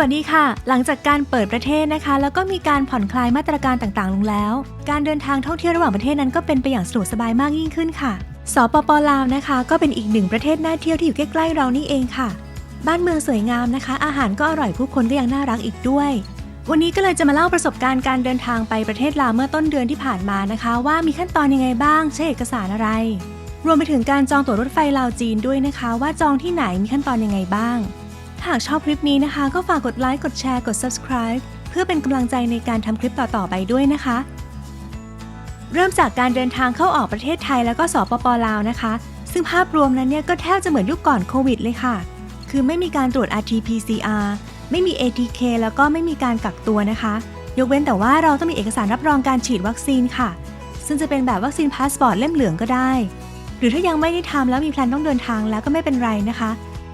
วัสดีค่ะ หลังจากการเปิดประเทศนะคะ แล้วก็มีการผ่อนคลายมาตรการต่างๆ ลงแล้ว การเดินทางท่องเที่ยวระหว่างประเทศนั้นก็เป็นไปอย่างสะดวกสบายมากยิ่งขึ้นค่ะ สปปลาวนะคะ ก็เป็นอีกหนึ่งประเทศน่าเที่ยวที่อยู่ใกล้ๆเรานี่เองค่ะ บ้านเมืองสวยงามนะคะ อาหารก็อร่อยผู้คนก็ยังน่ารักอีกด้วย วันนี้ก็เลยจะมาเล่าประสบการณ์การเดินทางไปประเทศลาวเมื่อต้นเดือนที่ผ่านมานะคะ ว่ามีขั้นตอนยังไงบ้าง ใช้เอกสารอะไร รวมไปถึงการจองตั๋วรถไฟลาวจีนด้วยนะคะ ว่าจองที่ไหนมีขั้นตอนยังไงบ้าง หากชอบคลิปนี้นะคะ ก็ฝากกดไลค์ กดแชร์ กด subscribe เพื่อเป็นกำลังใจในการทำคลิปต่อ ๆ ไปด้วยนะคะ เริ่มจากการเดินทางเข้าออกประเทศไทยแล้วก็สปปลาวนะคะ ซึ่งภาพรวมนั้นเนี่ยก็แทบจะเหมือนยุคก่อนโควิดเลยค่ะ คือไม่มีการตรวจ RT-PCR ไม่มี ATK แล้วก็ไม่มีการกักตัวนะคะ ยกเว้นแต่ว่าเราต้องมีเอกสารรับรองการฉีดวัคซีนค่ะ ซึ่งจะเป็นแบบวัคซีนพาสปอร์ตเล่มเหลืองก็ได้ หรือถ้ายังไม่ได้ทำแล้วมีแพลนต้องเดินทางแล้วก็ไม่เป็นไรนะคะ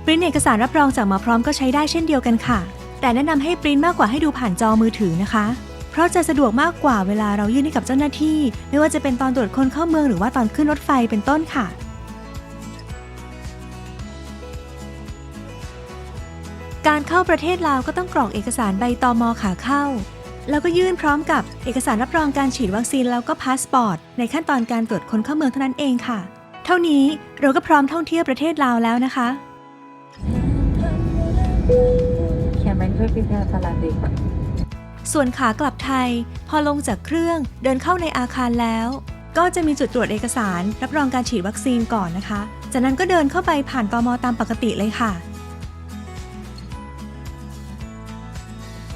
ปริ้นเอกสารรับรองจากหมาพร้อมก็ใช้ได้เช่นเดียวกันค่ะ แต่แนะนำให้ปริ้นมากกว่าให้ดูผ่านจอมือถือนะคะ เพราะจะสะดวกมากกว่าเวลาเรายื่นให้กับเจ้าหน้าที่ ไม่ว่าจะเป็นตอนตรวจคนเข้าเมืองหรือว่าตอนขึ้นรถไฟเป็นต้นค่ะการเข้าประเทศลาวก็ต้องกรอกเอกสารใบตอมอขาเข้า แล้วก็ยื่นพร้อมกับเอกสารรับรองการฉีดวัคซีนแล้วก็พาสปอร์ต ในขั้นตอนการตรวจคนเข้าเมืองเท่านั้นเองค่ะ เท่านี้เราก็พร้อมท่องเที่ยวประเทศลาวแล้วนะคะ ส่วนขากลับไทย พอลงจากเครื่องเดินเข้าในอาคารแล้ว ก็จะมีจุดตรวจเอกสาร รับรองการฉีดวัคซีนก่อนนะคะ จากนั้นก็เดินเข้าไปผ่านตมตามปกติเลยค่ะ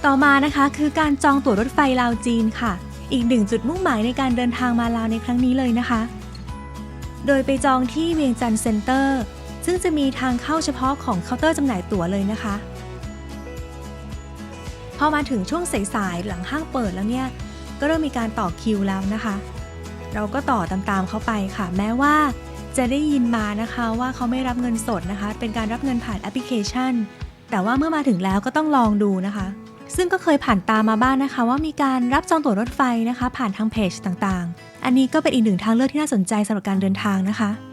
ต่อมานะคะคือการจองตั๋วรถไฟลาวจีนค่ะ อีกหนึ่งจุดมุ่งหมายในการเดินทางมาลาวในครั้งนี้เลยนะคะ โดยไปจองที่เวียงจันทร์เซ็นเตอร์ ซึ่งจะมีทางเข้าเฉพาะของเคาน์เตอร์จำหน่ายตั๋วเลยนะคะ พอมาถึงช่วงสายๆหลังห้างเปิดแล้วเนี่ย ก็เริ่มมีการต่อคิวแล้วนะคะ เราก็ต่อตามๆเขาไปค่ะ แม้ว่าจะได้ยินมานะคะว่าเขาไม่รับเงินสดนะคะ เป็นการรับเงินผ่านแอปพลิเคชัน แต่ว่าเมื่อมาถึงแล้วก็ต้องลองดูนะคะ ซึ่งก็เคยผ่านตามมาบ้างนะคะ ว่ามีการรับจองตั๋วรถไฟนะคะ ผ่านทางเพจต่างๆ อันนี้ก็เป็นอีกหนึ่งทางเลือกที่น่าสนใจสำหรับการเดินทางนะคะ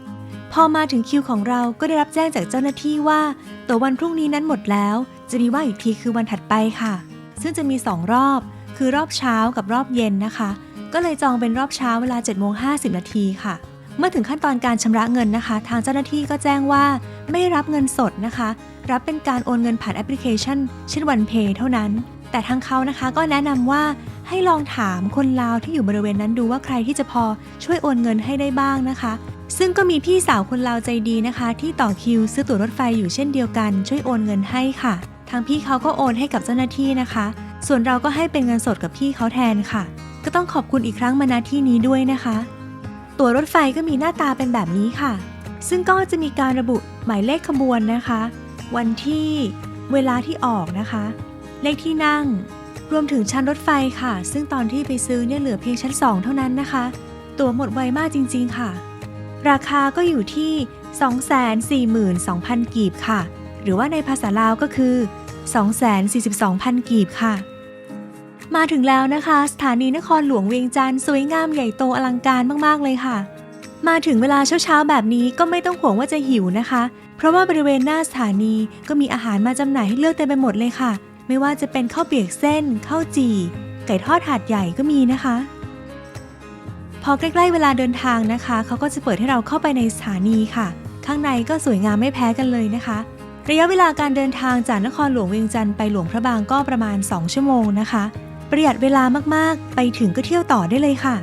พอมาถึงคิวของเราก็ได้รับแจ้งจากเจ้าหน้าที่ว่า ตัววันพรุ่งนี้นั้นหมดแล้ว จะมีว่าอีกทีคือวันถัดไปค่ะ ซึ่งจะมี2รอบ คือรอบเช้ากับรอบเย็นนะคะ ก็เลยจองเป็นรอบเช้าเวลา7โมง50นาทีค่ะ เมื่อถึงขั้นตอนการชำระเงินนะคะ ทางเจ้าหน้าที่ก็แจ้งว่าไม่รับเงินสดนะคะ รับเป็นการโอนเงินผ่านแอปพลิเคชันเช่นวันเพย์เท่านั้น แต่ทางเขานะคะก็แนะนำว่าให้ลองถามคนลาวที่อยู่บริเวณนั้นดูว่าใครที่จะพอช่วยโอนเงินให้ได้บ้างนะคะ ซึ่งก็มีพี่สาวคนลาวใจดีนะคะ ที่ต่อคิวซื้อตั๋วรถไฟอยู่เช่นเดียวกัน ช่วยโอนเงินให้ค่ะ ทางพี่เขาก็โอนให้กับเจ้าหน้าที่นะคะ ส่วนเราก็ให้เป็นเงินสดกับพี่เขาแทนค่ะ ก็ต้องขอบคุณอีกครั้งมาณที่นี้ด้วยนะคะ ตั๋วรถไฟก็มีหน้าตาเป็นแบบนี้ค่ะ ซึ่งก็จะมีการระบุหมายเลขขบวนนะคะ วันที่เวลาที่ออกนะคะ เลขที่นั่ง รวมถึงชั้นรถไฟค่ะ ซึ่งตอนที่ไปซื้อเนี่ยเหลือเพียงชั้น 2 เท่านั้นนะคะ ตั๋วหมดไวมากจริง ๆ ค่ะ ราคาก็อยู่ที่ 242,000 กีบค่ะ หรือว่าในภาษาลาวก็คือ 242,000 กีบค่ะ มาถึงแล้วนะคะ สถานีนครหลวงเวียงจันทร์สวยงามใหญ่โตอลังการมากๆเลยค่ะมาถึงเวลาเช้าๆแบบนี้ก็ไม่ต้องห่วงว่าจะหิวนะคะ เพราะว่าบริเวณหน้าสถานีก็มีอาหารมาจำหน่ายให้เลือกเต็มไปหมดเลยค่ะ ไม่ว่าจะเป็นข้าวเปียกเส้นข้าวจี่ ไก่ทอดถาดใหญ่ก็มีนะคะ พอใกล้ๆเวลาเดินทางนะคะ เขาก็จะเปิดให้เราเข้าไปในสถานีค่ะ ข้างในก็สวยงามไม่แพ้กันเลยนะคะ ระยะเวลาการเดินทางจากนครหลวงเวียงจันทร์ไปหลวงพระบางก็ประมาณ 2 ชั่วโมงนะคะ ประหยัดเวลามากๆ ไปถึงก็เที่ยวต่อได้เลยค่ะ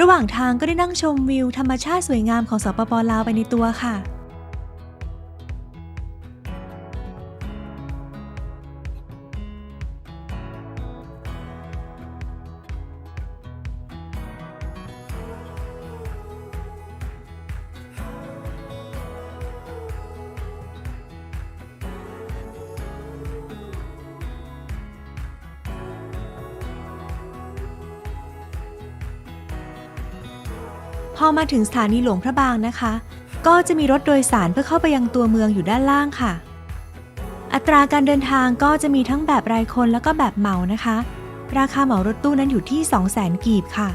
ระหว่างทางก็ได้นั่งชมวิวธรรมชาติสวยงามของสปปลาวไปในตัวค่ะ พอมาถึงสถานีหลวงพระบางนะคะ ก็จะมีรถโดยสารเพื่อเข้าไปยังตัวเมืองอยู่ด้านล่างค่ะ อัตราการเดินทางก็จะมีทั้งแบบรายคนแล้วก็แบบเหมานะคะ ราคาเหมารถตู้นั้นอยู่ที่ 200,000 กีบค่ะ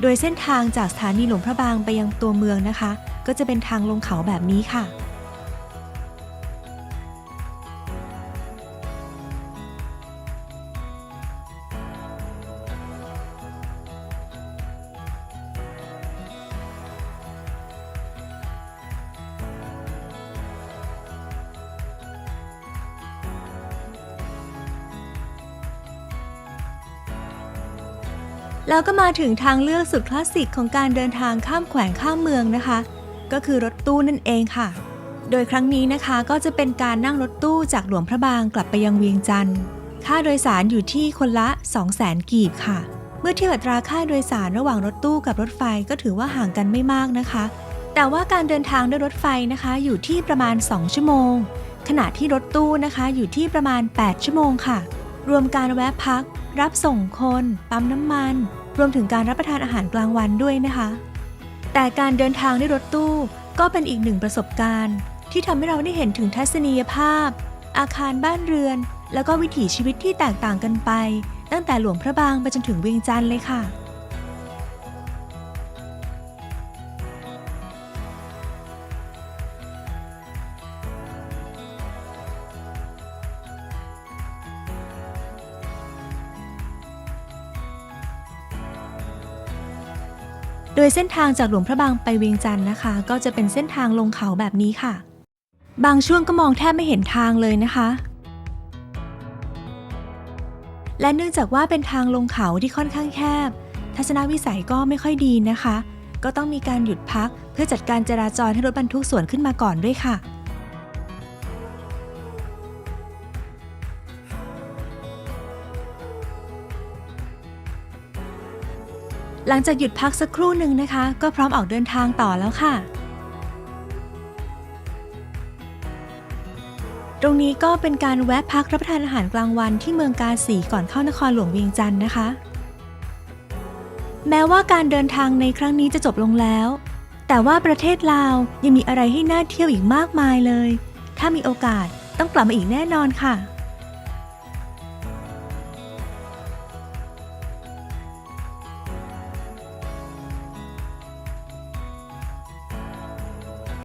โดยเส้นทางจากสถานีหลวงพระบางไปยังตัวเมืองนะคะ ก็จะเป็นทางลงเขาแบบนี้ค่ะ แล้วก็มาถึงทางเลือกสุดคลาสสิกของการเดินทางข้ามแขวงข้ามเมืองนะคะ ก็คือรถตู้นั่นเองค่ะ โดยครั้งนี้นะคะก็จะเป็นการนั่งรถตู้จากหลวงพระบางกลับไปยังเวียงจันทร์ ค่าโดยสารอยู่ที่คนละ 200,000 กีบค่ะ เมื่อเทียบอัตราค่าโดยสารระหว่างรถตู้กับรถไฟก็ถือว่าห่างกันไม่มากนะคะ แต่ว่าการเดินทางด้วยรถไฟนะคะอยู่ที่ประมาณ 2 ชั่วโมง ขณะที่รถตู้นะคะอยู่ที่ประมาณ 8 ชั่วโมงค่ะ รวมการแวะพัก รับส่งคนปั๊มน้ำมัน รวมถึงการรับประทานอาหารกลางวันด้วยนะคะ แต่การเดินทางด้วยรถตู้ก็เป็นอีกหนึ่งประสบการณ์ ที่ทำให้เราได้เห็นถึงทัศนียภาพ อาคารบ้านเรือน แล้วก็วิถีชีวิตที่แตกต่างกันไป ตั้งแต่หลวงพระบางไปจนถึงเวียงจันทร์เลยค่ะ โดยเส้นทางจากหลวงพระบางไปเวียงจันทร์นะคะ ก็จะเป็นเส้นทางลงเขาแบบนี้ค่ะ บางช่วงก็มองแทบไม่เห็นทางเลยนะคะ และเนื่องจากว่าเป็นทางลงเขาที่ค่อนข้างแคบ ทัศนวิสัยก็ไม่ค่อยดีนะคะ ก็ต้องมีการหยุดพักเพื่อจัดการจราจรให้รถบรรทุกสวนขึ้นมาก่อนด้วยค่ะ หลังจากหยุดพักสักครู่หนึ่งนะคะ ก็พร้อมออกเดินทางต่อแล้วค่ะ ตรงนี้ก็เป็นการแวะพักรับประทานอาหารกลางวันที่เมืองกาสีก่อนเข้านครหลวงเวียงจันทร์นะคะ แม้ว่าการเดินทางในครั้งนี้จะจบลงแล้ว แต่ว่าประเทศลาวยังมีอะไรให้น่าเที่ยวอีกมากมายเลย ถ้ามีโอกาสต้องกลับมาอีกแน่นอนค่ะ